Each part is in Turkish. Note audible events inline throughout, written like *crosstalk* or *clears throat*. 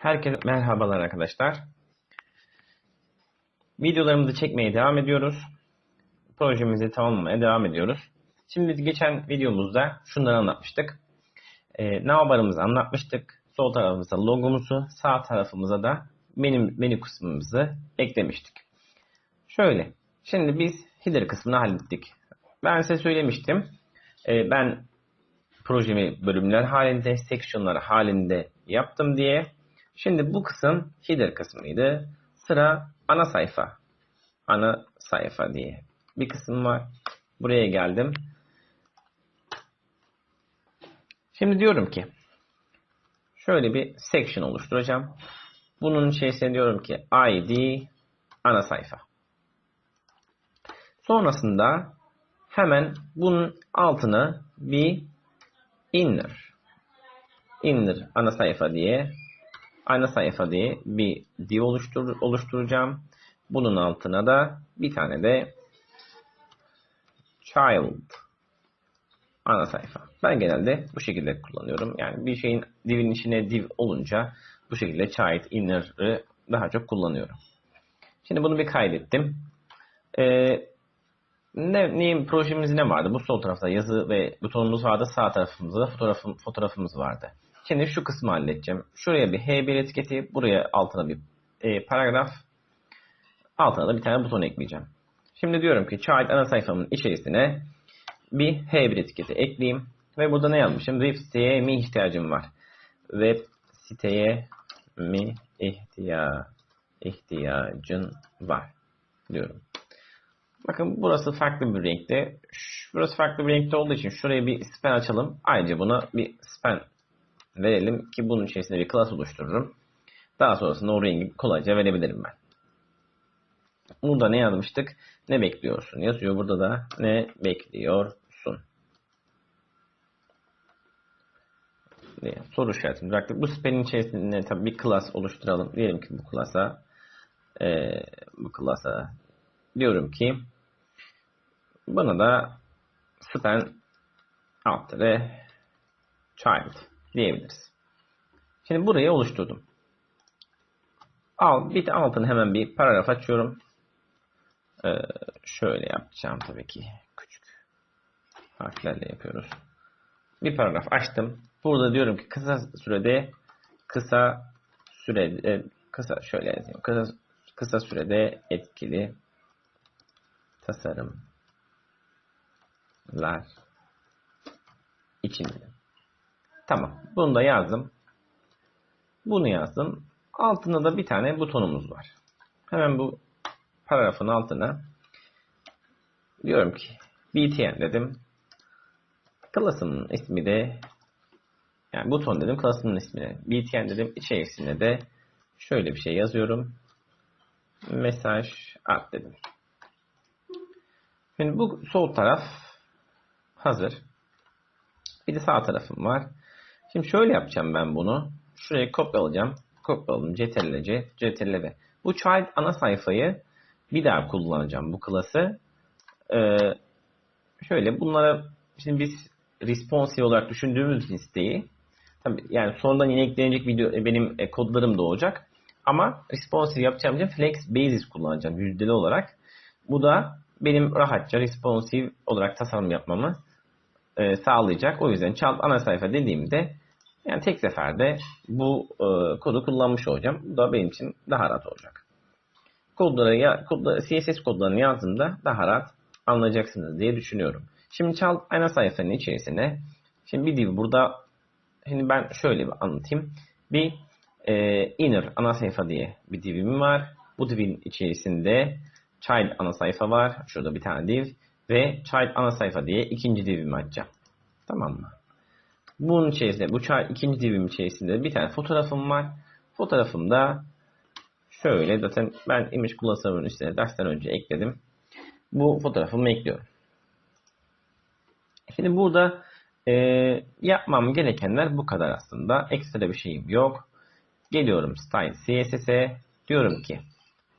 Herkese merhabalar arkadaşlar. Videolarımızı çekmeye devam ediyoruz. Projemizi tamamlamaya devam ediyoruz. Şimdi biz geçen videomuzda şunları anlatmıştık. E, navbarımızı anlatmıştık. Sol tarafımıza logomuzu, sağ tarafımıza da menü, menü kısmımızı eklemiştik. Şöyle. Şimdi biz header kısmını hallettik. Ben size söylemiştim. E, ben projemi bölümler halinde, sectionlar halinde yaptım diye. Şimdi bu kısım header kısmıydı. Sıra ana sayfa. Ana sayfa diye bir kısım var. Buraya geldim. Şimdi diyorum ki şöyle bir section oluşturacağım. Bunun içerisine diyorum ki ID ana sayfa. Sonrasında hemen bunun altına bir inner inner ana sayfa diye ana sayfa diye bir div oluştur, oluşturacağım. Bunun altına da bir tane de child ana sayfa. Ben genelde bu şekilde kullanıyorum. Yani bir şeyin divin içine div olunca bu şekilde child inner'ı daha çok kullanıyorum. Şimdi bunu bir kaydettim. Ee, ne, neyim projemiz ne vardı? Bu sol tarafta yazı ve butonumuz vardı. Sağ tarafımızda fotoğrafım, fotoğrafımız vardı. Şimdi şu kısmı halledeceğim. Şuraya bir H1 etiketi, buraya altına bir e, paragraf, altına da bir tane buton ekleyeceğim. Şimdi diyorum ki child ana sayfamın içerisine bir H1 etiketi ekleyeyim. Ve burada ne yazmışım? Web siteye mi ihtiyacım var? Web siteye mi ihtiya ihtiyacın var diyorum. Bakın burası farklı bir renkte. Burası farklı bir renkte olduğu için şuraya bir span açalım. Ayrıca buna bir span verelim ki bunun içerisinde bir class oluştururum. Daha sonrasında o rengi kolayca verebilirim ben. Burada ne yazmıştık? Ne bekliyorsun? Yazıyor burada da ne bekliyorsun? diye soru işaretini bıraktık. Bu span'in içerisinde tabii bir class oluşturalım. Diyelim ki bu class'a e, bu class'a diyorum ki bana da span alt child diyebiliriz. Şimdi burayı oluşturdum. Al, de altını hemen bir paragraf açıyorum. Ee, şöyle yapacağım tabii ki. Küçük harflerle yapıyoruz. Bir paragraf açtım. Burada diyorum ki kısa sürede kısa sürede kısa şöyle yazayım. Kısa, kısa sürede etkili tasarımlar için. Tamam. Bunu da yazdım. Bunu yazdım. Altında da bir tane butonumuz var. Hemen bu paragrafın altına diyorum ki btn dedim. Klasının ismi de yani buton dedim klasının ismini btn dedim. İçerisine de şöyle bir şey yazıyorum. Mesaj at dedim. Şimdi bu sol taraf hazır. Bir de sağ tarafım var. Şimdi şöyle yapacağım ben bunu. Şuraya kopyalayacağım. Kopyaladım. Ctrl C, Ctrl V. Bu child ana sayfayı bir daha kullanacağım bu klası. Ee, şöyle bunlara şimdi biz responsive olarak düşündüğümüz listeyi tabii yani sonradan yine eklenecek video e, benim e, kodlarım da olacak. Ama responsive yapacağım için flex basis kullanacağım yüzdeli olarak. Bu da benim rahatça responsive olarak tasarım yapmamı e, sağlayacak. O yüzden child ana sayfa dediğimde yani tek seferde bu e, kodu kullanmış olacağım. Bu da benim için daha rahat olacak. Kodları, ya, kodları, CSS kodlarını yazdığımda daha rahat anlayacaksınız diye düşünüyorum. Şimdi çal ana sayfanın içerisine şimdi bir div burada şimdi ben şöyle bir anlatayım. Bir e, inner ana sayfa diye bir divim var. Bu divin içerisinde child ana sayfa var. Şurada bir tane div ve child ana sayfa diye ikinci divimi açacağım. Tamam mı? Bunun içerisinde, bu chart ikinci divim içerisinde bir tane fotoğrafım var. Fotoğrafımda şöyle zaten ben image cluster'ın üstüne dersten önce ekledim. Bu fotoğrafımı ekliyorum. Şimdi burada e, yapmam gerekenler bu kadar aslında. Ekstra bir şeyim yok. Geliyorum Style CSS'e. Diyorum ki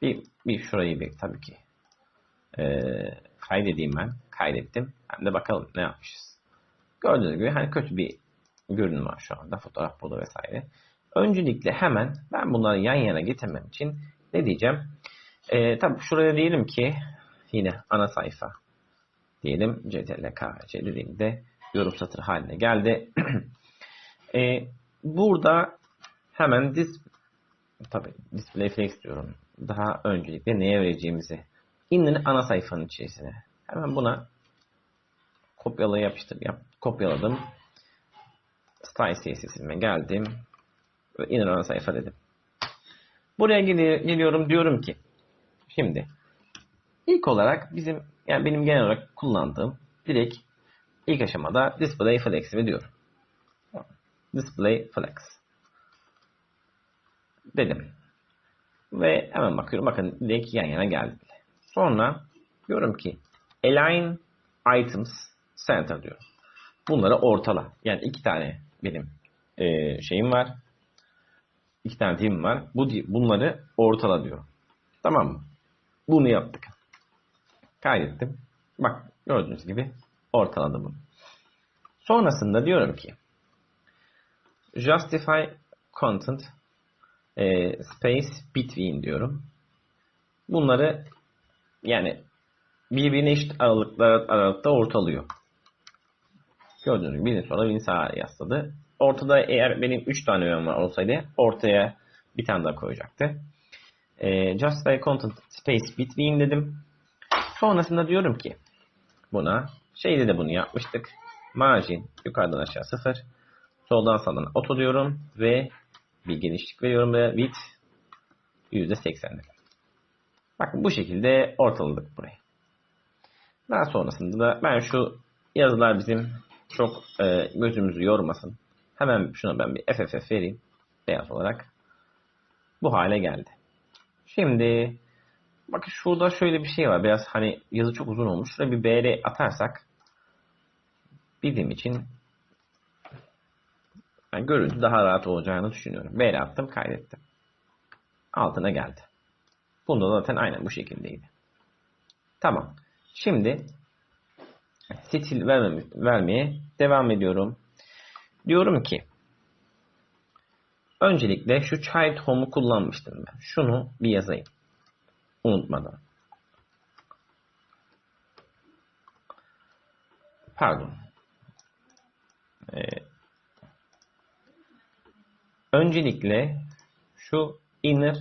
bir, bir şurayı bir tabii ki e, kaydedeyim ben. Kaydettim. Hem de bakalım ne yapmışız. Gördüğünüz gibi hani kötü bir görünüm var şu anda. Fotoğraf burada vesaire. Öncelikle hemen ben bunları yan yana getirmem için ne diyeceğim? Ee, tabii şuraya diyelim ki yine ana sayfa diyelim CTRL KC dediğimde yorum satır haline geldi. *clears throat* ee, burada hemen dis tabii display flex diyorum. Daha öncelikle neye vereceğimizi indir ana sayfanın içerisine. Hemen buna kopyala yapıştır yap. Kopyaladım. Style CSS'ime geldim. Ve inner ana sayfa dedim. Buraya geliyorum diyorum ki şimdi ilk olarak bizim yani benim genel olarak kullandığım direkt ilk aşamada display flex diyorum. Display flex dedim. Ve hemen bakıyorum. Bakın direkt yan yana geldi. Sonra diyorum ki align items center diyorum. Bunları ortala. Yani iki tane benim e, şeyim var. İki tane team var. Bu bunları ortala diyorum. Tamam mı? Bunu yaptık. Kaydettim. Bak gördüğünüz gibi ortaladım bunu. Sonrasında diyorum ki justify content e, space between diyorum. Bunları yani birbirine eşit aralıklar aralıkta ortalıyor. Gördüğünüz gibi birini sonra birini sağa yasladı. Ortada eğer benim 3 tane öğem var olsaydı ortaya bir tane daha koyacaktı. E, justify content space between dedim. Sonrasında diyorum ki buna şeyde de bunu yapmıştık. Margin yukarıdan aşağı 0. Soldan sağdan auto diyorum ve bir genişlik veriyorum ve width %80'lik. Bakın bu şekilde ortaladık burayı. Daha sonrasında da ben şu yazılar bizim çok e, gözümüzü yormasın. Hemen şuna ben bir FFF vereyim. Beyaz olarak. Bu hale geldi. Şimdi bakın şurada şöyle bir şey var. Biraz hani yazı çok uzun olmuş. Şuraya bir BR atarsak bizim için yani görüntü daha rahat olacağını düşünüyorum. BR attım kaydettim. Altına geldi. Bunda zaten aynen bu şekildeydi. Tamam. Şimdi stil vermeye, devam ediyorum. Diyorum ki öncelikle şu child home'u kullanmıştım ben. Şunu bir yazayım. Unutmadan. Pardon. Ee, öncelikle şu inner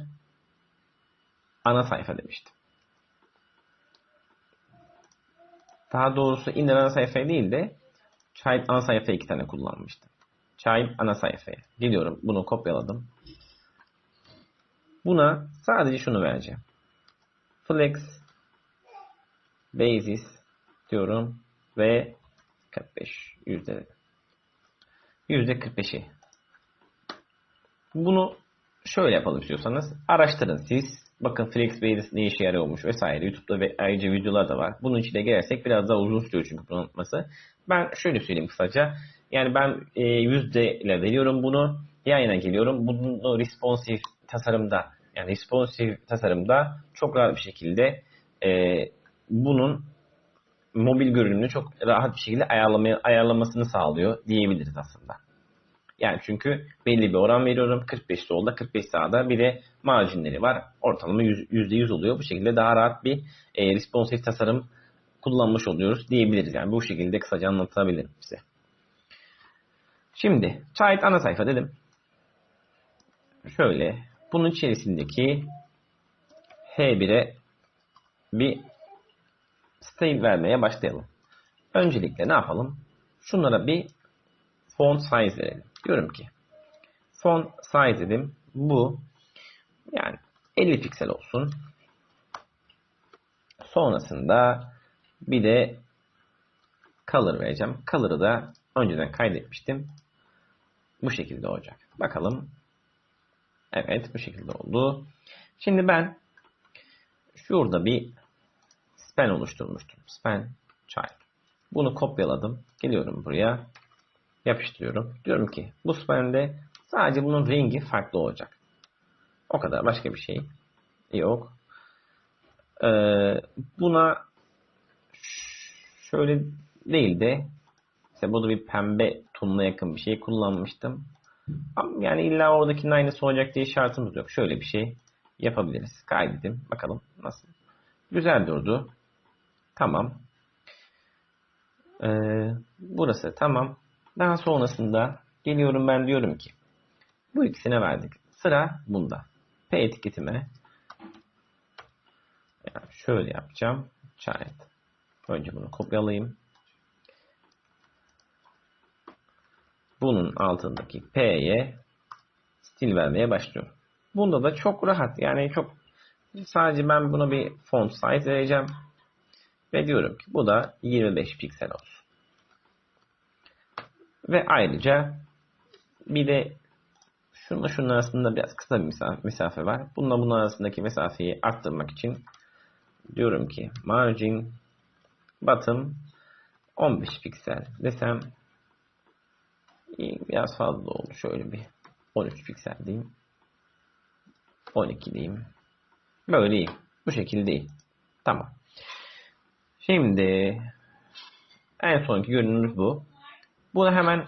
ana sayfa demiştim. Daha doğrusu inner ana sayfa değil de child ana sayfa iki tane kullanmıştım. Child ana sayfaya. Gidiyorum bunu kopyaladım. Buna sadece şunu vereceğim. Flex basis diyorum ve 45 yüzde yüzde 45'i. Bunu şöyle yapalım istiyorsanız araştırın siz. Bakın Flex Basis ne işe yarıyormuş vesaire. YouTube'da ve ayrıca videolar da var. Bunun içine gelirsek biraz daha uzun sürüyor çünkü bunu anlatması. Ben şöyle söyleyeyim kısaca. Yani ben e, yüzde ile veriyorum bunu. Yan yana geliyorum. Bunu responsive tasarımda yani responsive tasarımda çok rahat bir şekilde e, bunun mobil görünümünü çok rahat bir şekilde ayarlamaya, ayarlamasını sağlıyor diyebiliriz aslında. Yani çünkü belli bir oran veriyorum. 45 solda 45 sağda bir de marjinleri var. Ortalama %100 oluyor. Bu şekilde daha rahat bir e, responsive tasarım kullanmış oluyoruz diyebiliriz. Yani bu şekilde kısaca anlatabilirim size. Şimdi Child ana sayfa dedim. Şöyle bunun içerisindeki H1'e bir style vermeye başlayalım. Öncelikle ne yapalım? Şunlara bir font size verelim. Diyorum ki font size dedim. Bu yani 50 piksel olsun. Sonrasında bir de color vereceğim. Color'ı da önceden kaydetmiştim. Bu şekilde olacak. Bakalım. Evet bu şekilde oldu. Şimdi ben şurada bir span oluşturmuştum. Span child. Bunu kopyaladım. Geliyorum buraya. Yapıştırıyorum. Diyorum ki bu span'de sadece bunun rengi farklı olacak. O kadar. Başka bir şey yok. Ee, buna şöyle değil de işte burada bir pembe tonuna yakın bir şey kullanmıştım. Ama Yani illa oradakinin aynısı olacak diye şartımız yok. Şöyle bir şey yapabiliriz. Kaydedelim. Bakalım nasıl. Güzel durdu. Tamam. Ee, burası tamam. Daha sonrasında geliyorum ben diyorum ki bu ikisine verdik. Sıra bunda. P etiketime yani şöyle yapacağım. Child. Önce bunu kopyalayayım. Bunun altındaki P'ye stil vermeye başlıyorum. Bunda da çok rahat. Yani çok sadece ben buna bir font size vereceğim. Ve diyorum ki bu da 25 piksel olsun. Ve ayrıca bir de şununla şunun arasında biraz kısa bir mesafe var. Bununla bunun arasındaki mesafeyi arttırmak için diyorum ki margin bottom 15 piksel desem biraz fazla oldu. Şöyle bir 13 piksel diyeyim. 12 diyeyim. Böyle iyi. Bu şekilde değil. Tamam. Şimdi en sonki görünümümüz bu. Buna hemen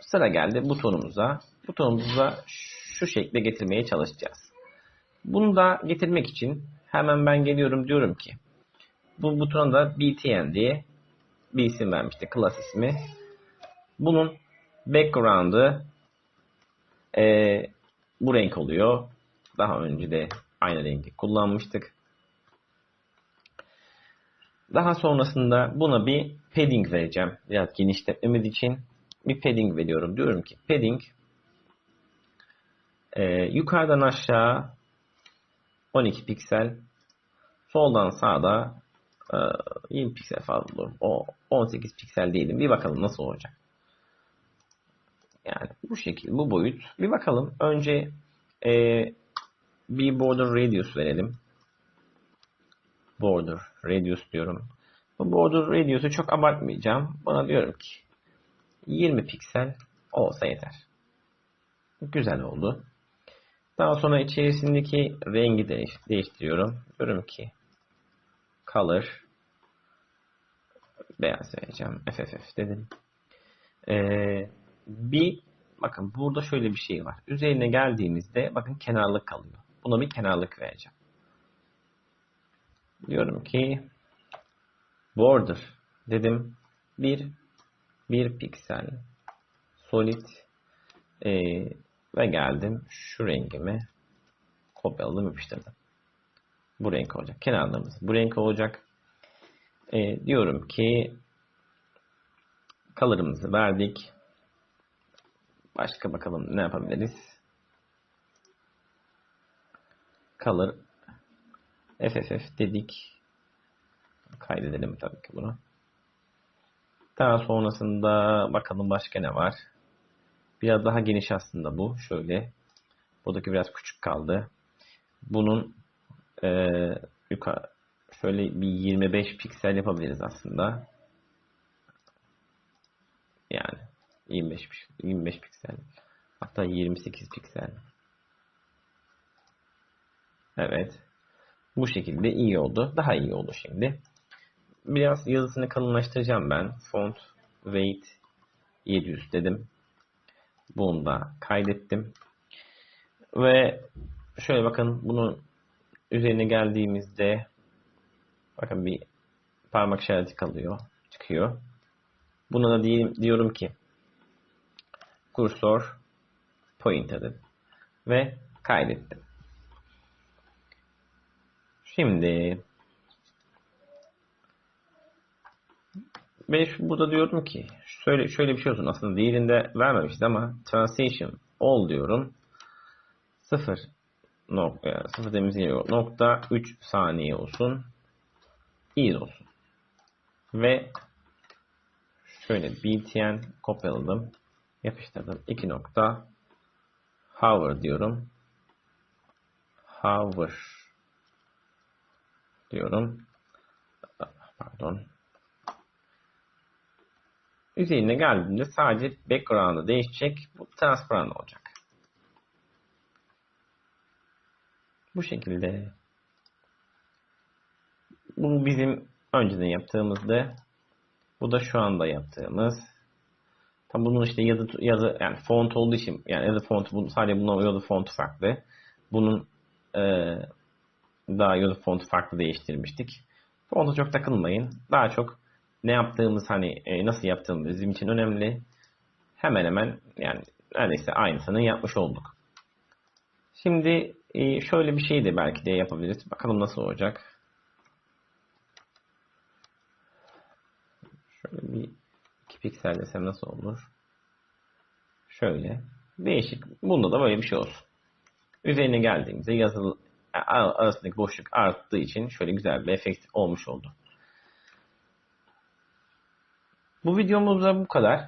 sıra geldi butonumuza. Butonumuza şu şekilde getirmeye çalışacağız. Bunu da getirmek için hemen ben geliyorum diyorum ki bu butona da BTN diye bir isim vermişti. Klas ismi. Bunun background'ı e, bu renk oluyor. Daha önce de aynı rengi kullanmıştık. Daha sonrasında buna bir padding vereceğim. Biraz genişletmemiz için bir padding veriyorum. Diyorum ki padding e, yukarıdan aşağı 12 piksel soldan sağda e, 20 piksel fazla olur. O 18 piksel değilim. Bir bakalım nasıl olacak. Yani bu şekil, bu boyut. Bir bakalım. Önce e, bir border radius verelim. Border radius diyorum. Bu border radius'u çok abartmayacağım. Bana diyorum ki 20 piksel olsa yeter. Güzel oldu. Daha sonra içerisindeki rengi değiş değiştiriyorum. Diyorum ki color beyaz vereceğim. FFF dedim. Ee, bir bakın burada şöyle bir şey var. Üzerine geldiğimizde bakın kenarlık kalıyor. Buna bir kenarlık vereceğim. Diyorum ki border dedim. Bir bir piksel solid e, ve geldim şu rengimi kopyaladım yapıştırdım. Bu renk olacak. Kenarlarımız bu renk olacak. E, diyorum ki color'ımızı verdik. Başka bakalım ne yapabiliriz. Color FFF dedik. Kaydedelim tabii ki bunu. Daha sonrasında bakalım başka ne var. Biraz daha geniş aslında bu. Şöyle. Buradaki biraz küçük kaldı. Bunun e, yukarı şöyle bir 25 piksel yapabiliriz aslında. Yani 25 25 piksel. Hatta 28 piksel. Evet. Bu şekilde iyi oldu. Daha iyi oldu şimdi. Biraz yazısını kalınlaştıracağım ben. Font weight 700 dedim. Bunu da kaydettim. Ve şöyle bakın bunun üzerine geldiğimizde bakın bir parmak işareti kalıyor. Çıkıyor. Buna da diyeyim, diyorum ki kursor point dedim. Ve kaydettim. Şimdi şu, burada diyorum ki şöyle şöyle bir şey olsun. Aslında diğerinde vermemişti ama translation all diyorum. 0 nokta 0 temizliyor nokta 3 saniye olsun. iyi olsun. Ve şöyle btn kopyaladım. Yapıştırdım. 2 nokta hover diyorum. Hover diyorum. Pardon. Üzerine geldiğinde sadece background'ı değişecek. Bu transparan olacak. Bu şekilde. Bu bizim önceden yaptığımızdı. Bu da şu anda yaptığımız. Tam bunun işte yazı yazı yani font olduğu için yani yazı fontu bu sadece bunun yazı fontu farklı. Bunun e, daha yazı fontu farklı değiştirmiştik. Fonta çok takılmayın. Daha çok ne yaptığımız hani e, nasıl yaptığımız bizim için önemli. Hemen hemen yani neredeyse aynısını yapmış olduk. Şimdi e, şöyle bir şey de belki de yapabiliriz. Bakalım nasıl olacak. Şöyle bir 2 piksel desem nasıl olur? Şöyle. Değişik. Bunda da böyle bir şey olsun. Üzerine geldiğimizde yazılı arasındaki boşluk arttığı için şöyle güzel bir efekt olmuş oldu. Bu videomuzda bu kadar.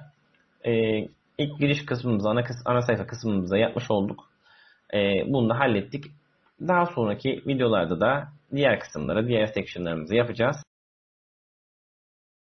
Ee, ilk giriş kısmımızda, ana, kıs ana sayfa kısmımızda yapmış olduk. Ee, bunu da hallettik. Daha sonraki videolarda da diğer kısımları, diğer sectionlarımızı yapacağız.